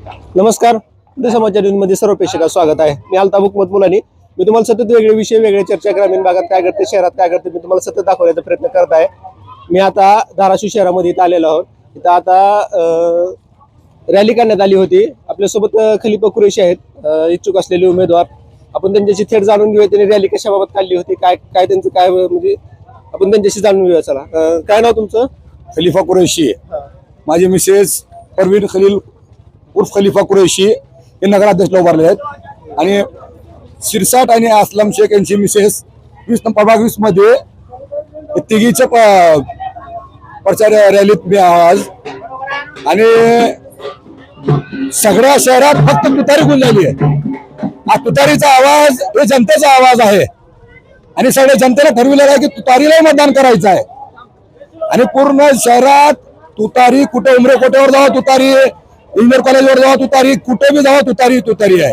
नमस्कार. समाचार न्यूजमध्ये सर्व प्रेक्षकांचं स्वागत आहे. मी अल्ताफ हुकमत मुलानी. मी तुम्हाला सतत वेगळे विषय वेगळे चर्चा ग्रामीण भागात काय करते शहरात काय करते मी तुम्हाला सतत दाखवण्याचा प्रयत्न करत आहे. मी आता धाराशिव शहरामध्ये इथं आलेलो आहोत. इथं आता रॅली काढण्यात आली होती. आपल्यासोबत अं, खलिफा कुरेशी आहेत. इच्छुक असलेले उमेदवार. आपण त्यांच्याशी थेट जाणून घेऊया. त्यांनी रॅली कशाबाबत काढली होती काय काय त्यांचं काय म्हणजे आपण त्यांच्याशी जाणून घेऊया. चला. काय नाव तुमचं? खलिफा कुरैशी. माझे मिसेस परवीन खलील उर्फ खलिफा कुरैशी हे नगराध्यक्षला उभारले आहेत. आणि शिरसाट आणि असलम शेख यांची मिसेस वीस प्रभाग वीसमध्ये तिघीच्या प्रचार रॅलीत मी आज. आणि सगळ्या शहरात फक्त तुतारी गुंजली आहे. हा तुतारीचा आवाज हे जनतेचा आवाज आहे. आणि सगळ्या जनतेला ठरविलेलं आहे की तुतारीलाही मतदान करायचं आहे. आणि पूर्ण शहरात तुतारी कुठे उमरे कोट्यावर जावा तुतारी इंजिनियर कॉलेजवर जावा तुतारी कुठे बी जावा तुतारी तुतारी आहे.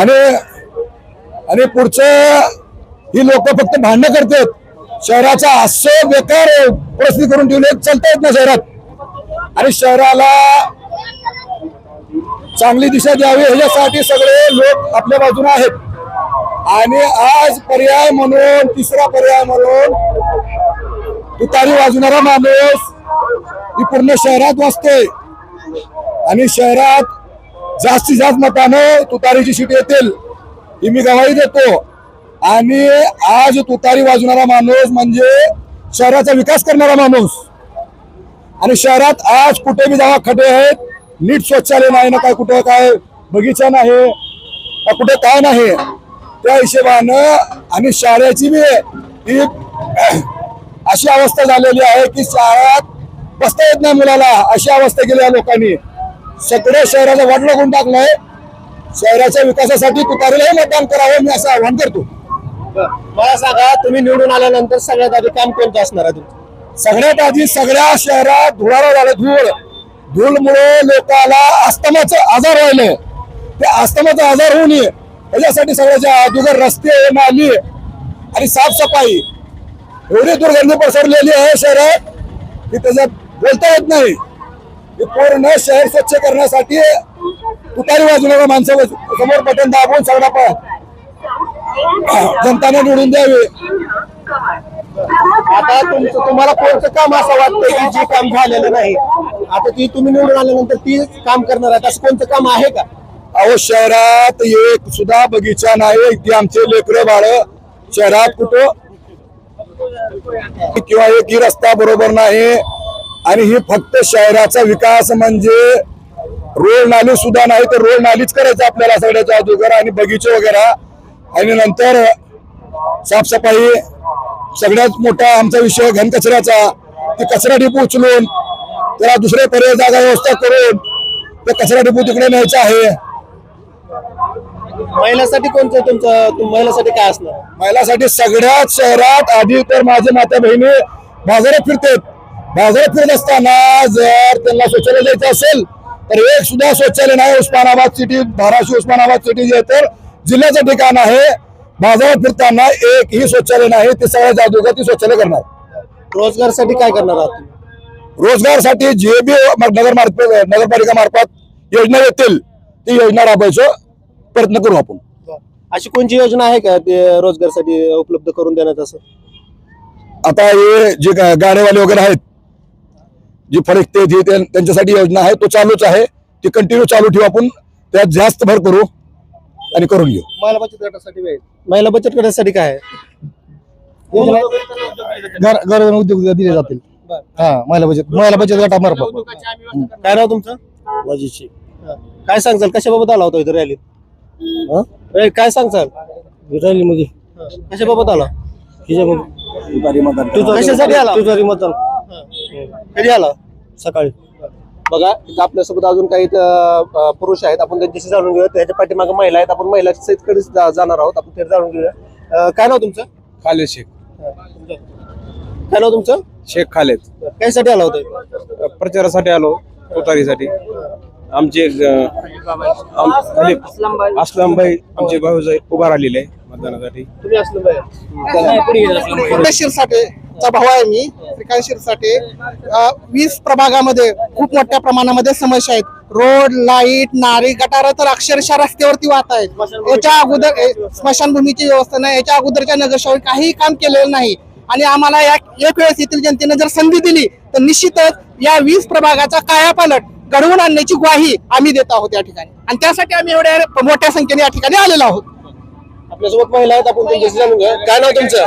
आणि आणि पुढचं ही लोक फक्त भांडणं करतात. शहराचा असं बेकार हो, परिस्थिती करून ठेवली चालता येत ना शहरात. आणि शहराला चांगली दिशा द्यावी ह्याच्यासाठी सगळे लोक आपल्या बाजूने आहेत. आणि आज पर्याय म्हणून तिसरा पर्याय म्हणून तुतारी वाजवणारा माणूस ही पूर्ण शहरात वाचतोय आणि शहरात जास्तीत जास्त मतानं तुतारीची सीट येतील ही मी गवाही देतो. आणि आज तुतारी वाजवणारा माणूस म्हणजे शहराचा विकास करणारा माणूस. आणि शहरात आज कुठे बी जावा खडे आहेत नीट शौचालय नाही ना काय कुठे काय बगीचा नाही का कुठे काय नाही त्या हिशोबानं आणि शाळेची बी ही अशी अवस्था झालेली आहे की शाळेत बसता येत नाही मुलाला. अशी अवस्था केली या लोकांनी. सगळ्या शहराला वाट लागून टाकलंय. शहराच्या विकासासाठी तुतारीलाही मतदान करावं मी असं आवाहन करतो. मला सांगा तुम्ही निवडून आल्यानंतर सगळ्यात आधी काम कोणतं असणार आहे तुमचं? सगळ्यात आधी सगळ्या शहरात धुळारा झालं धूळ. धूळमुळे लोकाला अस्तमाचं आजार व्हायले. ते अस्तमाचा आजार होऊ नये त्याच्यासाठी सगळ्याच्या अगोदर रस्ते नाली आणि साफसफाई. एवढी दुर्गंधी पसरलेली आहे शहरात की त्याच्यात बोलता येत नाही. हे पूर्ण शहर स्वच्छ करण्यासाठी तुतारी वाजवणाऱ्या माणसं समोर बटन दाबून सगळा जनताने निवडून द्यावे. आता तुमचं तुम्हाला कोणतं काम असं वाटतं की जे काम झालेलं नाही? आता ती तुम्ही निवडून आल्यानंतर ती काम करणार आहे असं कोणतं काम आहे का? अहो शहरात एक सुद्धा बगीचा नाही. ती आमचे लेकर बाळ शहरात कुठं? किंवा एक रस्ता बरोबर नाही. आणि ही फक्त शहराचा विकास म्हणजे रोड नाली सुद्धा नाही तर रोड नालीच करायचं आपल्याला सगळ्याच्या अगोदर आणि बगीचे वगैरे. आणि नंतर साफसफाई सगळ्यात मोठा आमचा विषय घन कचऱ्याचा ते कचरा डिपो उचलून त्याला दुसरे पर्याय जागा व्यवस्था करून ते कचरा डिपो तिकडे न्यायचा आहे. महिलासाठी कोणतं तुमचं? तुम- महिलासाठी काय असणार? महिलासाठी सगळ्यात शहरात आधी तर माझे माता बहिणी बाजारात फिरतात. बाजारात फिरत असताना जर त्यांना शौचालय जायचं असेल तर एक सुद्धा शौचालय नाही उस्मानाबाद सिटी धाराशिव उस्मानाबाद सिटी जे तर जिल्ह्याचं ठिकाण आहे. बाजारात फिरताना एकही शौचालय नाही ते सगळ्या जादूगार ती शौचालय करणार. रोजगारसाठी काय करणार आहात रोजगारसाठी जे बी नगर मार्फत नगरपालिका मार्फत योजना येतील ती योजना राबवायचं प्रयत्न करू आपण. अशी कोणची योजना आहे का ते रोजगारसाठी उपलब्ध करून देण्यात असं? आता हे जे गा- गाड्यावाले वगैरे आहेत जी फरकते ही त्यां- त्यांच्यासाठी योजना आहे तो चालूच आहे. ती कंटिन्यू चालू ठेवू आपण. त्यात जास्त भर करू आणि करून घेऊ. महिला बचत गटासाठी वेळ. महिला बचत गटासाठी काय? आहे घर घर उद्योग दिले जातील. हा महिला बचत महिला बचत गटामार्फत काय नाव तुमचं? काय सांगचाल कशाबाबत आला होता इथं रॅलीत? ए, काय सांगचाल रॅलीमध्ये. कशाबाबत आला? तुझं कशासाठी आला? तुझा मतदान कधी आला? सकाळी. बघा इथं आपल्यासोबत अजून काही इथं, अं, पुरुष आहेत. आपण त्यांच्याशी जाणून घेऊया त्याच्या पाठीमागे महिला आहेत. आपण महिला कडे जाणार आहोत. आपण ते जाणून घेऊया. अं, काय नाव तुमचं? खालेद शेख. काय नाव तुमचं? शेख खालेद. कायसाठी आला होता प्रचारासाठी आलो. तुतारीसाठी. आमचे अं, आम- खलीफ असलम भाई आमचे भाऊ उभा राहिलेले आहे मतदानासाठी. तुम्ही असलं पाहिजे चा भाऊ आहे मी? श्रीकांत शिरसाटे अ, वीस प्रभागामध्ये खूप मोठ्या प्रमाणामध्ये समस्या आहेत. रोड लाइट नारी गटार तर अक्षरशः रस्त्यावरती वाहत आहेत. याच्या अगोदर स्मशानभूमीची व्यवस्था नाही याच्या अगोदरच्या नगरसेवक काही काम केलेलं नाही. आणि आम्हाला या एक वेळेस येथील जनतेने जर संधी दिली तर निश्चितच या वीस प्रभागाचा कायापालट घडवून आणण्याची ग्वाही आम्ही देत आहोत या ठिकाणी. आणि त्यासाठी आम्ही एवढ्या मोठ्या संख्येने या ठिकाणी आलेलो आहोत. आपल्यासोबत महिला आहेत आपण त्यांच्याशी जाणून घ्या काय नाव तुमचं?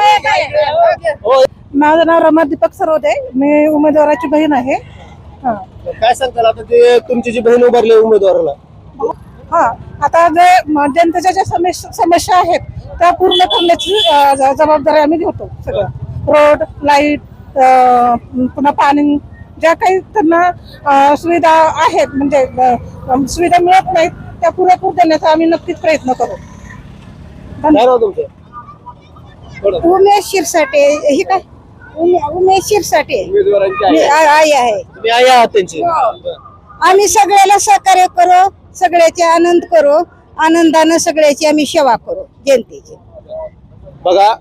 हो माझं नाव रमा दीपक सरोदे. मी उमेदवाराची बहीण आहे. हा. काय सांगताल आता ते तुमची जी बहीण उभारली आहे उमेदवाराला? हा. आता जे म- जनतेच्या ज्या समस्या समस्या आहेत त्या पूर्ण करण्याची अं, ज- जबाबदारी आम्ही घेतो सगळं. रोड लाइट पुन्हा पाणी ज्या काही त्यांना अं, सुविधा आहेत म्हणजे अं, सुविधा मिळत नाहीत त्या पुरेपूर देण्याचा आम्ही नक्कीच प्रयत्न करू. काय नाव तुमचं. उमेश शिरसाटे. हे काय? उमे- उमेदवारांची आई आहे. आई आहे. तुम्ही आई आहात त्यांची. आम्ही सगळ्याला सहकार्य करू सगळ्याचे आनंद करू आनंदानं सगळ्याची आम्ही सेवा करू जनतेची. बघा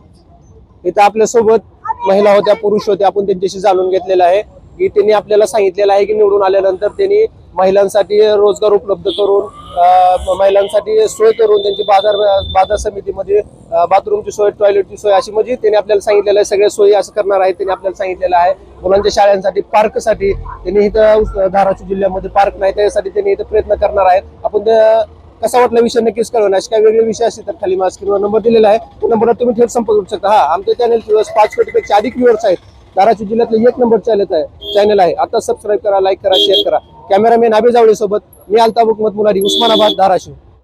इथं आपल्यासोबत महिला होत्या पुरुष होते आपण त्यांच्याशी जाणून घेतलेलं आहे. की त्यांनी आपल्याला सांगितलेलं आहे की निवडून आल्यानंतर त्यांनी महिलांसाठी रोजगार उपलब्ध करून महिलांसाठी सोय करून त्यांची बाजार बाजार समितीमध्ये बाथरूमची सोय टॉयलेटची सोय अशी म्हणजे त्यांनी आपल्याला सांगितलेलं आहे. सगळ्या सोयी असं करणार आहे त्यांनी आपल्याला सांगितलेलं आहे. मुलांच्या शाळांसाठी पार्कसाठी त्यांनी इथं धाराशिव जिल्ह्यामध्ये पार्क नाही त्यासाठी त्यांनी इथं प्रयत्न करणार आहेत. आपण कसा वाटला विषय नक्कीच कळवणार असे काही वेगळे विषय असतील तर खाली माझा नंबर दिलेला आहे. तो नंबरवर तुम्ही थेट संपर्क करू शकता. हा आमच्या चॅनल पाच कोटीपेक्षा अधिक व्ह्युअर्स आहेत. धाराशिव जिल्ह्यातले एक नंबर चॅनल आहे चॅनल आहे. आता सबस्क्राईब करा लाईक करा शेअर करा. कॅमेरामॅन आबे जावळे सोबत मी अल्ताबुक मुलारी उस्मानाबाद धाराशिव.